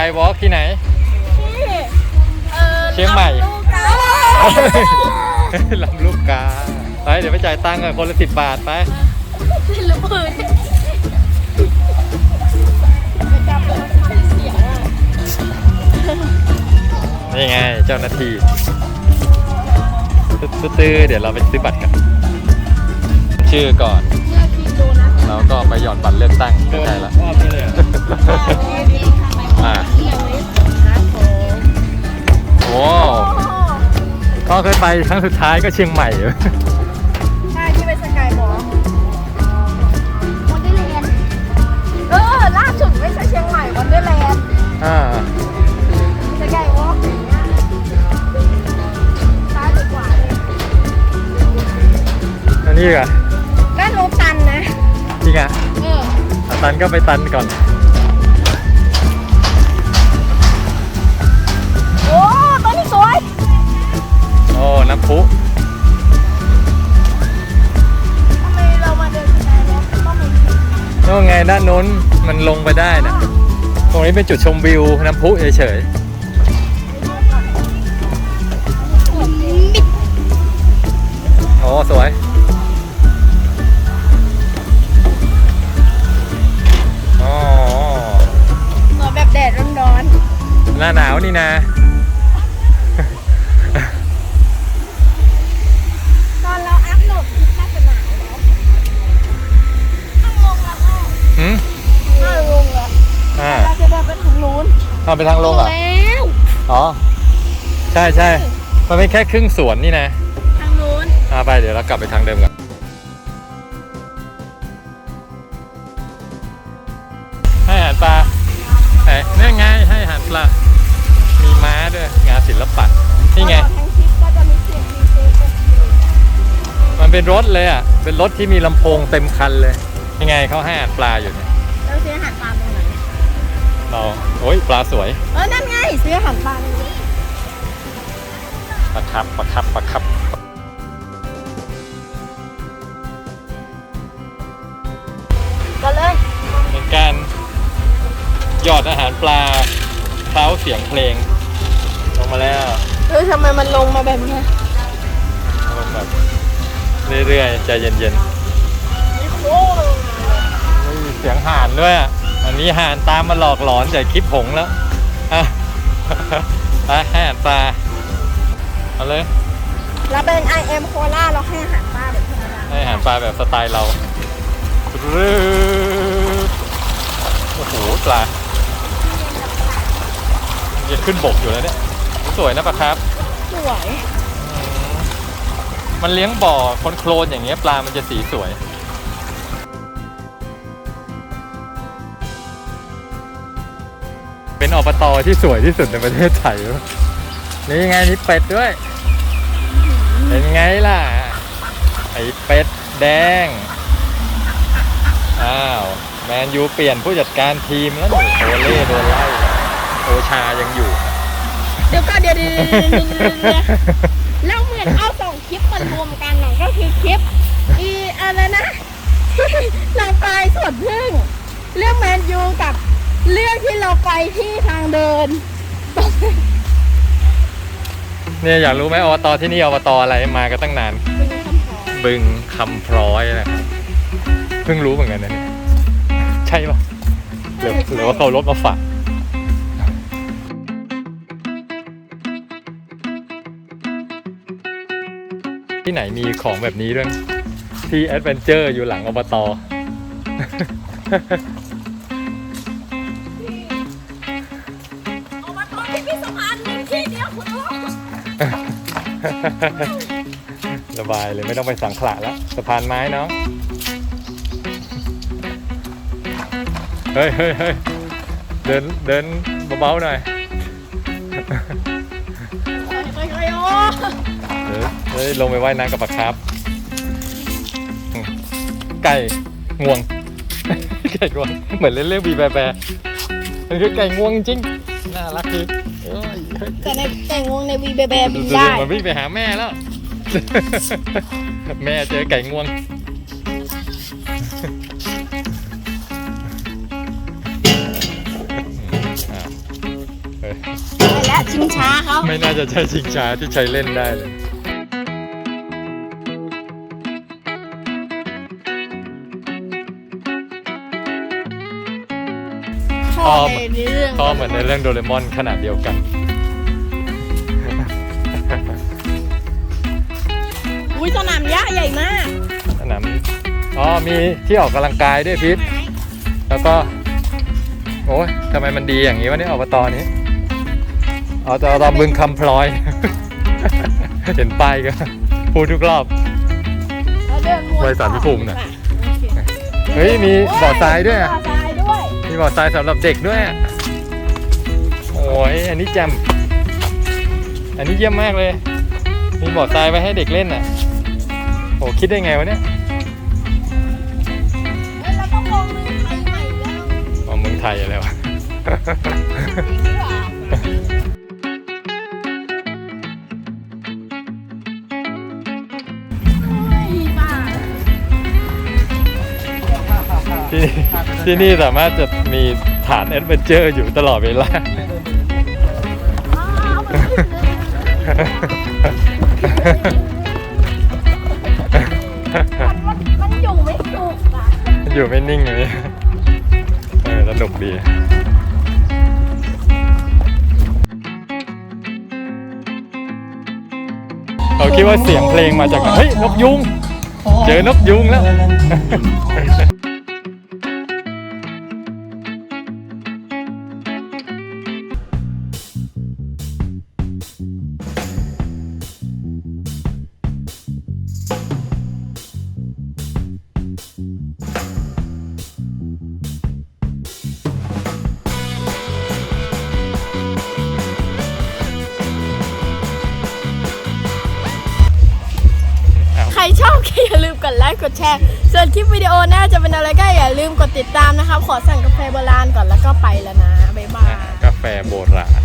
ไหนที่เออเชียงใหม่ลำลูกกาลำลูกกา ไปเดี๋ยวไปจ่ายตังค์กันคนละสิบบาทไปลูกปืนไปจับแล้วทำเสียงอะนี่ไงเจ้าหน้าที่ตื้อๆเดี๋ยวเราไปซื้อบัตรกัน ชื่อก่อนเชื่อคิดดูนะแล้วก็ไปหย่อนบัตรเลือกตั้งไม่ใช่ละรอบนี้เลย เคยไปครั้งสุดท้ายก็เชียงใหม่ ใช่ที่ไปสกายวอล์กวันเดอร์แลนด์เออล่าสุดไม่ใช่เชียงใหม่วันเดอร์แลนด์อ่าสกายวอล์กอย่างเงี้ยซ้ายหรือขวาเลยอันนี้อะด้านโนตันนะ จริงอะเอออะตันก็ไปตันก่อน อ้น้ำพุทำไมเรามาเดินสกายวอล์กต้องมีโน่นไงด้านนู้นมันลงไปได้นะตรงนี้เป็นจุดชมวิวน้ำพุเฉยๆโอ้สวยอ๋อสวยแบบแดดร้อนหน้าหนาวนี่นะ นเอาไปทางลงเหรอะแล้วอ๋อ ใช่ใช่มันเป็นแค่ครึ่งสวนนี่นะทางนู้นอ่าไปเดี๋ยวเรากลับไปทางเดิมก่อนให้อาหารปลาไหนนี่ไงให้อาหารปลา มีม้าด้วย งานศิลปะ นี่ไง ตลอดทั้งคลิปก็จะมีเสียงดีเจเปิดเพลงมันเป็นรถเลยอะ เป็นรถที่มีลำโพงเต็มคันเลย ยังไงเขาให้อาหารปลาอยู่เนี่ย เราซื้ออาหารปลาตรงไหน เราโอ้ยปลาสวยเออนั่นไงซื้ออาหารปลาตรงนี้ปลาครับปลาครับปลาครับก็เลยเป็นการหยอดอาหารปลาเคล้าเสียงเพลง ลงมาแล้วเฮ้ยทำไมมันลงมาแบบเนี้ยลงแบบเรื่อยๆใจเย็นไม่โค้งๆมีเสียงห่านด้วยอะ อันนี้ห่านตามมาหลอกหลอนจากคลิปหงส์แล้วอะไปให้อาหารปลาเอาเลยเราเป็น I am โคล่าเราให้อาหารปลาแบบธรรมดาให้อาหารปลาแบบสไตล์เรารึบโอ้โหปลาจะขึ้นบกอยู่แล้วเนี่ย สวยนะปลาครับ สวย มันเลี้ยงบ่อโคลนๆอย่างเงี้ยปลามันจะสีสวย เป็นอบตอที่สวยที่สุดในประเทศไทยนี่ไงนี่เป็ดด้วย เป็นไงล่ะ ไอ้เป็ดแดง อ้าว แมนยูเปลี่ยนผู้จัดการทีมแล้วหนี่โอเล่โดนไล่โอชายังอยู่ เดี๋ยวก็เดี๋ยวเดี๋ยวเดี๋ยวเดี๋ยวเดี๋ยวเดี๋ยวแล้วเหมือนเอาสองคลิปมารวมกันน่ะก็คือคลิปอีอะไรนะเราไปสวนพึ่ง เรื่องแมนยูกับ เรื่องที่เราไปที่ทางเดิน เนี่ยอยากรู้ไหมอบตที่นี่อบตอะไรมากันตั้งนาน บึงคำพร้อยนะครับเพิ่งรู้เหมือนกันนะเนี่ยใช่ปะหรือหรือว่าเขารถมาฝากที่ไหนมีของแบบนี้ด้วยที่แอดเวนเจอร์อยู่หลังอบต สบายเลยไม่ต้องไปสังขละแล้วสะพานไม้เนาะเฮ้ยเฮ้ยเฮ้ยเดินเดินเบาๆหน่อยไปไปโอ้เดี๋ยวเฮ้ยลงไปว่ายน้ำกับปลาครับ ไก่งวง ไก่งวง เหมือนเล่นเรื่องบีแบแบมันคือไก่งวงจริง น่ารักดีเอ้ยเฮ้ย แต่ในแต่งวงในวีเบเบบินดูได้ๆมันวิ่งไปหาแม่แล้ว แม่เจอไก่งวงอะเฮ้อไปแล้วชิงช้าเขาไม่น่าจะใช่ชิงช้าที่ใช้เล่นได้เลยพ่อในเรื่อง ก็เหมือนในเรื่องโดเรมอนขนาดเดียวกัน สนามหญ้าใหญ่มากสนามอ๋อมีที่ออกกำลังกายด้วยพิษแล้วก็โอ้ยทำไมมันดีอย่างนี้วะเนี่ยอบตนี้อ๋อจะตอบึงคำพลอย เห็นป้ายก็พูดทุกรอบแล้วเดินวนไว้สารพระภูมิน่ะโอเคเฮ้ยมีบ่อทรายด้วยบ่อะอทรายด้วยมีบ่อทรายสำหรับเด็กด้วยอะโอ้ยอันนี้แจมอันนี้เยี่ยมมากเลย มีบ่อทรายไว้ให้เด็กเล่นอะ โอ้คิดได้ไงวะเนี่ยเฮ้ยเราต้องลงมือไทยใหม่แล้วอ๋อเมืองไทยอะไรวะจริงหรือเปล่าเฮ้ยบ้าที่ที่นี่สามารถจะมีฐานแอดเวนเจอร์อยู่ตลอดเวลา ไม่นิ่งเลยเออสนุกดีเราคิดว่าเสียงเพลงมาจากไหนเฮ้ยนกยุง เจอนกยุงแล้ว ใครชอบก็อย่าลืมกดไลค์กดแชร์ ส่วนคลิปวิดีโอหน้าจะเป็นอะไรก็อย่าลืมกดติดตามนะครับ ขอสั่งกาแฟโบราณก่อนแล้วก็ไปแล้วนะ บ๊ายบาย กาแฟโบราณ